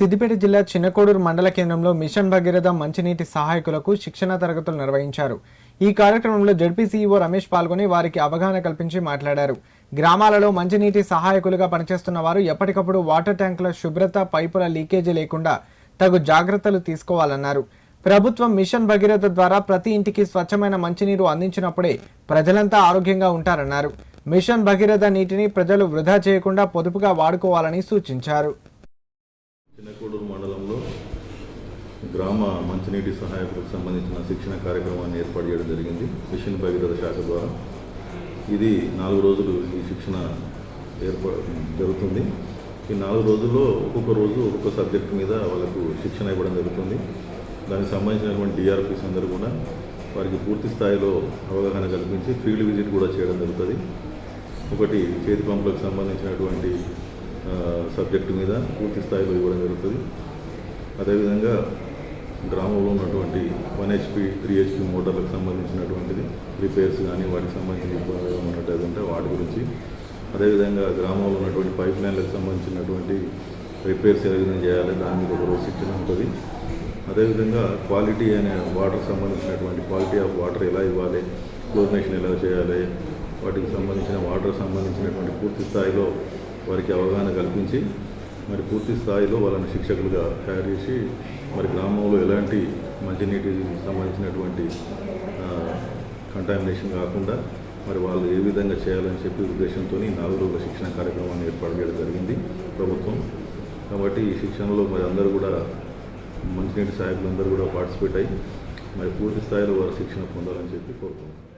సిద్దిపేట జిల్లా చిన్నకోడూరు మండల కేంద్రంలో మిషన్ భగీరథ మంచినీటి సహాయకులకు శిక్షణ తరగతులు నిర్వహించారు. ఈ కార్యక్రమంలో జడ్పీ సీఈఓ రమేష్ పాల్గొని వారికి అవగాహన కల్పించి మాట్లాడారు. గ్రామాలలో మంచినీటి సహాయకులుగా పనిచేస్తున్న వారు ఎప్పటికప్పుడు వాటర్ ట్యాంకుల శుభ్రత పైపుల లీకేజీ లేకుండా తగు జాగ్రత్తలు తీసుకోవాలన్నారు. ప్రభుత్వం మిషన్ భగీరథ ద్వారా ప్రతి ఇంటికి స్వచ్ఛమైన మంచినీరు అందించినప్పుడే ప్రజలంతా ఆరోగ్యంగా ఉంటారన్నారు. మిషన్ భగీరథ నీటిని ప్రజలు వృధా చేయకుండా పొదుపుగా వాడుకోవాలని సూచించారు. చిన్నకోడూరు మండలంలో గ్రామ మంచినీటి సహాయకులకు సంబంధించిన శిక్షణ కార్యక్రమాన్ని ఏర్పాటు చేయడం జరిగింది. మిషన్ భగీరథ శాఖ ద్వారా. ఇది నాలుగు రోజులు ఈ శిక్షణ ఏర్పా జరుగుతుంది. ఈ నాలుగు రోజుల్లో ఒక్కొక్క రోజు ఒక్కొక్క సబ్జెక్ట్ మీద వాళ్ళకు శిక్షణ ఇవ్వడం జరుగుతుంది. దానికి సంబంధించినటువంటి డిఆర్పిస్ అందరూ కూడా వారికి పూర్తి స్థాయిలో అవగాహన కల్పించి ఫీల్డ్ విజిట్ కూడా చేయడం జరుగుతుంది. ఒకటి చేతి పంపులకు సంబంధించినటువంటి సబ్జెక్టు మీద పూర్తి స్థాయిలో ఇవ్వడం జరుగుతుంది. అదేవిధంగా గ్రామంలో ఉన్నటువంటి వన్ హెచ్పి త్రీ హెచ్పి మోటార్లకు సంబంధించినటువంటిది రిపేర్స్ కానీ వాటికి సంబంధించిన ఇబ్బందులు ఉన్నట్టు ఉంటే వాటి గురించి. అదేవిధంగా గ్రామంలో ఉన్నటువంటి పైప్ లైన్లకు సంబంధించినటువంటి రిపేర్స్ ఏ విధంగా చేయాలి దాని మీద ఒక రోజు శిక్షణ ఉంటుంది. అదేవిధంగా క్వాలిటీ అనే వాటర్ సంబంధించినటువంటి క్వాలిటీ ఆఫ్ వాటర్ ఎలా ఇవ్వాలి క్లోరినేషన్ ఎలా చేయాలి వాటికి సంబంధించిన వాటర్ సంబంధించినటువంటి పూర్తి స్థాయిలో వారికి అవగాహన కల్పించి మరి పూర్తి స్థాయిలో వాళ్ళని శిక్షకులుగా తయారు చేసి మరి గ్రామంలో ఎలాంటి మంచినీటి సంబంధించినటువంటి కంటామినేషన్ కాకుండా మరి వాళ్ళు ఏ విధంగా చేయాలని చెప్పి ఉద్దేశంతో నాలుగు రోజుల శిక్షణ కార్యక్రమాన్ని ఏర్పాటు చేయడం జరిగింది ప్రభుత్వం. కాబట్టి ఈ శిక్షణలో మరి అందరూ కూడా మంచినీటి సహాయకులందరూ కూడా పార్టిసిపేట్ అయ్యి మరి పూర్తి స్థాయిలో వారు శిక్షణ పొందాలని చెప్పి కోరుకుంటున్నాం